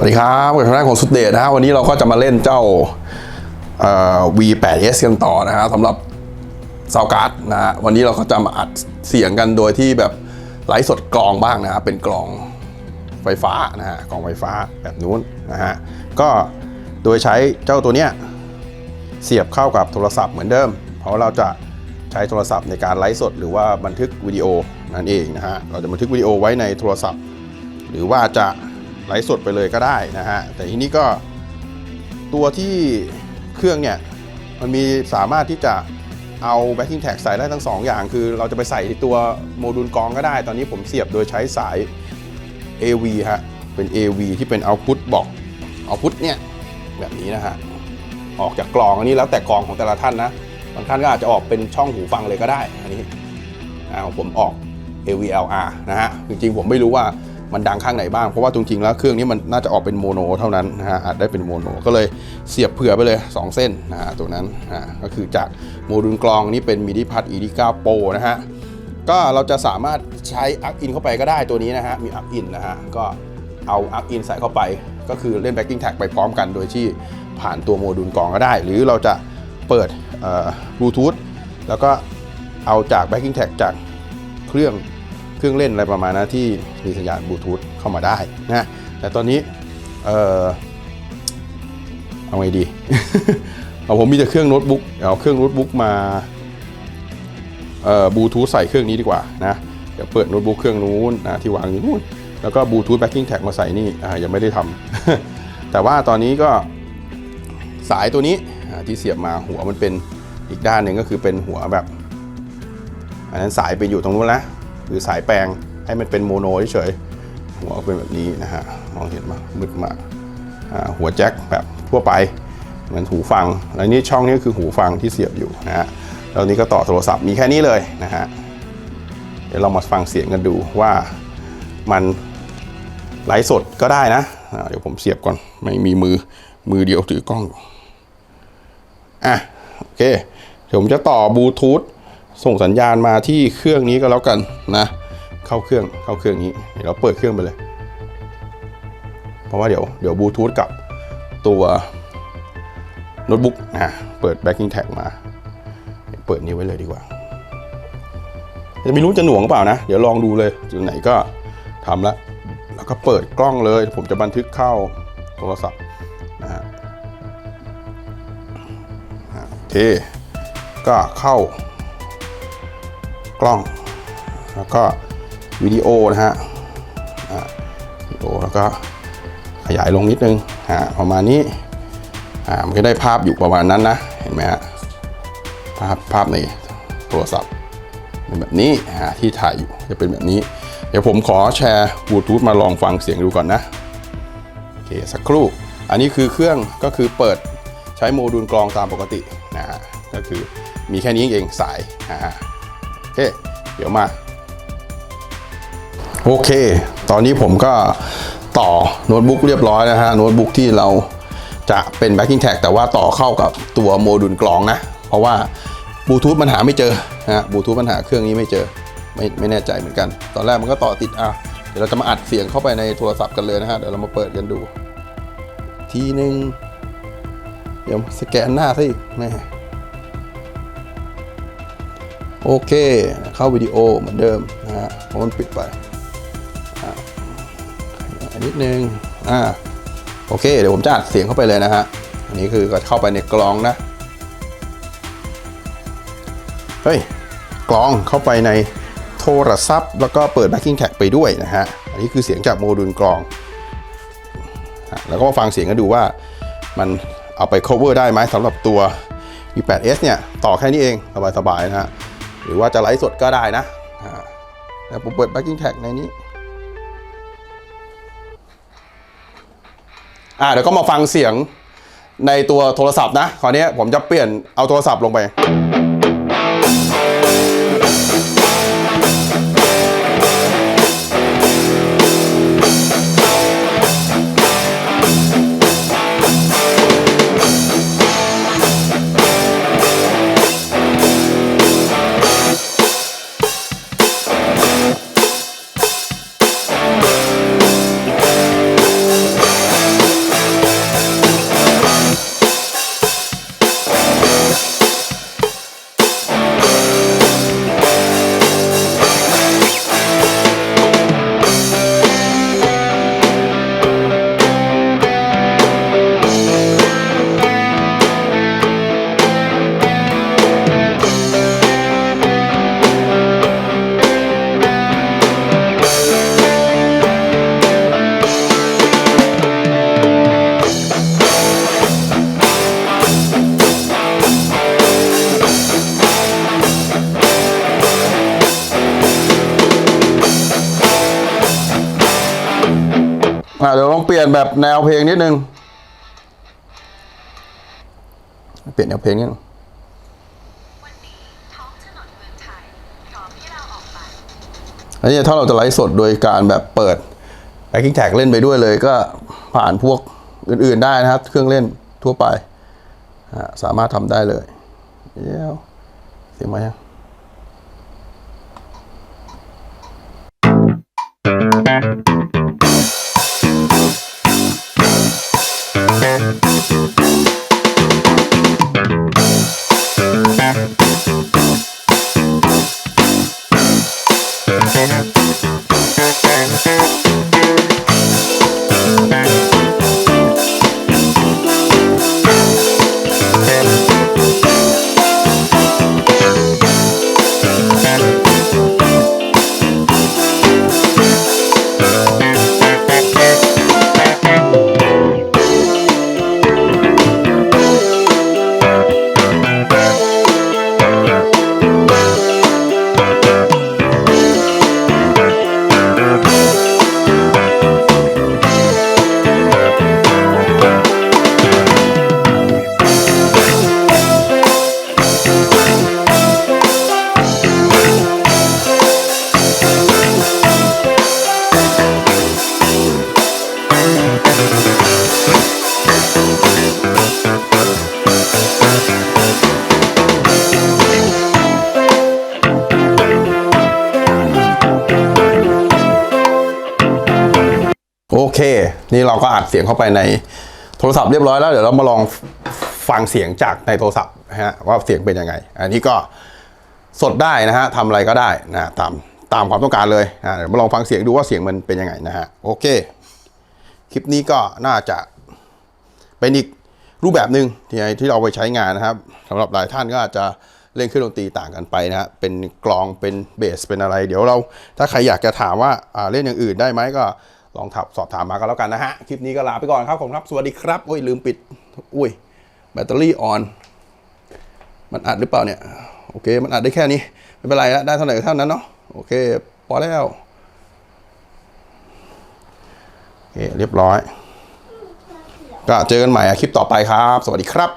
วัสดีครับกับทางด้านของสุดเดชนะฮะวันนี้เราก็จะมาเล่นเจ้า V8S กันต่อนะฮะสำหรับซาวการ์ดนะฮะวันนี้เราก็จะมาอัดเสียงกันโดยที่แบบไลฟ์สดกลองบ้างนะฮะเป็นกลองไฟฟ้านะฮะกลองไฟฟ้าแบบนู้นนะฮะก็โดยใช้เจ้าตัวเนี้ยเสียบเข้ากับโทรศัพท์เหมือนเดิม เพราะเราจะใช้โทรศัพท์ในการไลฟ์สด หรือว่าบันทึกวิดีโอนั่นเองนะฮะเราจะบันทึกวิดีโอไว้ในโทรศัพท์ หรือว่าจะ ไลฟ์สดไปเลยก็ได้นะฮะแต่ทีนี้ก็ตัวที่เครื่องเนี่ยมันมีสามารถที่จะเอา backing tag ใส่ได้ทั้ง2อย่าง คือเราจะไปใส่ตัวโมดูลกรองก็ได้ ตอนนี้ผมเสียบโดยใช้สาย AV ฮะ เป็น AV ที่เป็น output บอก output เนี่ยแบบนี้นะฮะ ออกจากกลองอันนี้แล้วแต่กลองของแต่ละท่านนะ บางท่านก็อาจจะออกเป็นช่องหูฟังเลยก็ได้ อันนี้ของผมออก AVLR นะฮะ จริงๆผมไม่รู้ว่า มันดังข้างไหนบ้าง เพราะว่าจริงๆแล้วเครื่องนี้มันน่าจะออกเป็นโมโนเท่านั้นนะฮะอาจได้เป็นโมโนก็เลยเสียบเผื่อไปเลย 2 เส้นนะฮะตัวนั้นอ่าก็คือจากโมดูลกลองนี่เป็นมิดิพัท ED9 Pro นะฮะก็เราจะสามารถใช้อัพอินเข้าไปก็ได้ตัวนี้นะฮะมีอัพอินนะฮะก็เอาอัพอินใส่เข้าไป ก็คือเล่น backing tag ไปพร้อมกัน โดยที่ผ่านตัวโมดูลกรองก็ได้ หรือเราจะเปิดบลูทูธแล้วก็เอาจาก backing tag จากเครื่อง เครื่องเล่นอะไรประมาณนั้นที่มีสัญญาณบลูทูธเข้ามาได้นะแต่ตอนนี้เออเอาไงดี เอาผมมีแต่เครื่องโน้ตบุ๊กเอาเครื่องโน้ตบุ๊กมาเอ่อบลูทูธใส่เครื่องนี้ดีกว่านะเดี๋ยวเปิดโน้ตบุ๊กเครื่องนู้นนะที่วางอยู่นู้นแล้วก็บลูทูธแบ็กกิ้งแท็กมาใส่นี่อ่ายังไม่ได้ทำแต่ว่าตอนนี้ก็สายตัวนี้ที่เสียบมาหัวมันเป็นอีกด้านหนึ่งก็คือเป็นหัวแบบ อันนั้นสายไปอยู่ตรงนู้นแล้ว หรือสายแปลงให้มันเป็นโมโนเฉยหัวเป็นแบบนี้นะฮะมองเห็นมามืดมากหัวแจ็คแบบทั่วไปเหมือนหูฟังแล้วนี่ช่องนี้คือหูฟังที่เสียบอยู่นะฮะแล้วนี้ก็ต่อโทรศัพท์มีแค่นี้เลยนะฮะเดี๋ยวเรามาฟังเสียงกันดูว่ามันไลฟ์สดก็ได้นะเดี๋ยวผมเสียบก่อนไม่มีมือมือเดียวถือกล้องอยู่อะโอเคเดี๋ยวผมจะต่อบลูทูธ ส่งสัญญาณมาที่เครื่องนี้ก็แล้วกันนะ เข้าเครื่องเข้าเครื่องนี้เดี๋ยวเราเปิดเครื่องไปเลย เพราะว่าเดี๋ยวเดี๋ยวบลูทูธกับตัวโน้ตบุ๊กนะเปิด backing tag มา เปิดนี้ไว้เลยดีกว่า จะไม่รู้จะหน่วงหรือเปล่านะ เดี๋ยวลองดูเลยจุดไหนก็ทำแล้วแล้วก็เปิดกล้องเลย ผมจะบันทึกเข้าโทรศัพท์นะฮะอ่าโอเคก็เข้า กล้อง แล้วก็วิดีโอนะฮะอ่าวิดีโอแล้วก็ขยายลงนิดนึงฮะประมาณนี้อ่ามันก็ได้ภาพอยู่ประมาณนั้นนะเห็นไหมฮะภาพภาพในโทรศัพท์เป็นแบบนี้ฮะที่ถ่ายอยู่จะเป็นแบบนี้ เดี๋ยวผมขอแชร์บลูทูธมาลองฟังเสียงดูก่อนนะโอเคสักครู่ อันนี้คือเครื่องก็คือเปิดใช้โมดูลกรองตามปกตินะฮะก็คือมีแค่นี้เองสายอ่าโอ เค เดี๋ยวมา โอเค ตอนนี้ผมก็ต่อโน้ตบุ๊กเรียบร้อยนะฮะ โน้ตบุ๊กที่เราจะเป็น backing tag แต่ว่าต่อเข้ากับตัวโมดูลกรองนะ เพราะว่าบลูทูธมันหาไม่เจอนะฮะบลูทูธมันหาเครื่องนี้ไม่เจอ ไม่ไม่แน่ใจเหมือนกัน ตอนแรกมันก็ต่อติดอะเดี๋ยวเราจะมาอัดเสียงเข้าไปในโทรศัพท์กันเลยนะฮะ เดี๋ยวเรามาเปิดกันดู ทีหนึ่งเดี๋ยวสแกนหน้าซะอีกแม่ โอเค เข้าวิดีโอเหมือนเดิมนะฮะเพราะมันปิดไปอันนิดนึงอ่าโอเค เดี๋ยวผมจะอัดเสียงเข้าไปเลยนะฮะ อันนี้คือก็เข้าไปในกลองนะ เฮ้ย กลองเข้าไปในโทรศัพท์ แล้วก็เปิด backing tag ไปด้วยนะฮะ อันนี้คือเสียงจากโมดูลกลอง แล้วก็ฟังเสียงกันดูว่ามันเอาไป cover ได้ไหมสำหรับตัว V8S เนี่ย ต่อแค่นี้เอง สบายๆนะฮะ หรือว่าจะไลฟ์สดก็ได้นะเดี๋ยวผมเปิด backing tag ในนี้อ่าเดี๋ยวก็มาฟังเสียงในตัวโทรศัพท์นะคราวนี้ผมจะเปลี่ยนเอาโทรศัพท์ลงไป อะเดี๋ยวลองเปลี่ยนแบบแนวเพลงนิดนึง เปลี่ยนแนวเพลงนิดนึงอันนี้ถ้าเราจะไลฟ์สดโดยการแบบเปิด backing tag เล่นไปด้วยเลยก็ผ่านพวกอื่นๆได้นะครับ เครื่องเล่นทั่วไป สามารถทำได้เลยเดี๋ยวเสียงไหมฮะโอ เค นี่เราก็อัดเสียงเข้าไปในโทรศัพท์เรียบร้อยแล้วเดี๋ยวเรามาลองฟังเสียงจากในโทรศัพท์นะฮะว่าเสียงเป็นยังไง อันนี้ก็สดได้นะฮะทำอะไรก็ได้นะตามตามความต้องการเลยนะเดี๋ยวมาลองฟังเสียงดูว่าเสียงมันเป็นยังไงนะฮะโอเค คลิปนี้ก็น่าจะเป็นอีกรูปแบบหนึ่งที่ที่เราไปใช้งานนะครับสำหรับหลายท่านก็อาจจะเล่นเครื่องดนตรีต่างกันไปนะฮะเป็นกลองเป็นเบสเป็นอะไร เดี๋ยวเราถ้าใครอยากจะถามว่าอ่าเล่นอย่างอื่นได้ไหมก็ ลองถับสอบถามมากันแล้วกันนะฮะ คลิปนี้ก็ลาไปก่อนครับผมครับ สวัสดีครับ โอ้ย ลืมปิด อุ้ย แบตเตอรี่ออน มันอัดหรือเปล่าเนี่ย โอเค มันอัดได้แค่นี้ ไม่เป็นไรละได้เท่าไหร่เท่านั้นเนาะ โอเค พอแล้ว โอเค เรียบร้อย ก็เจอกันใหม่คลิปต่อไปครับ สวัสดีครับ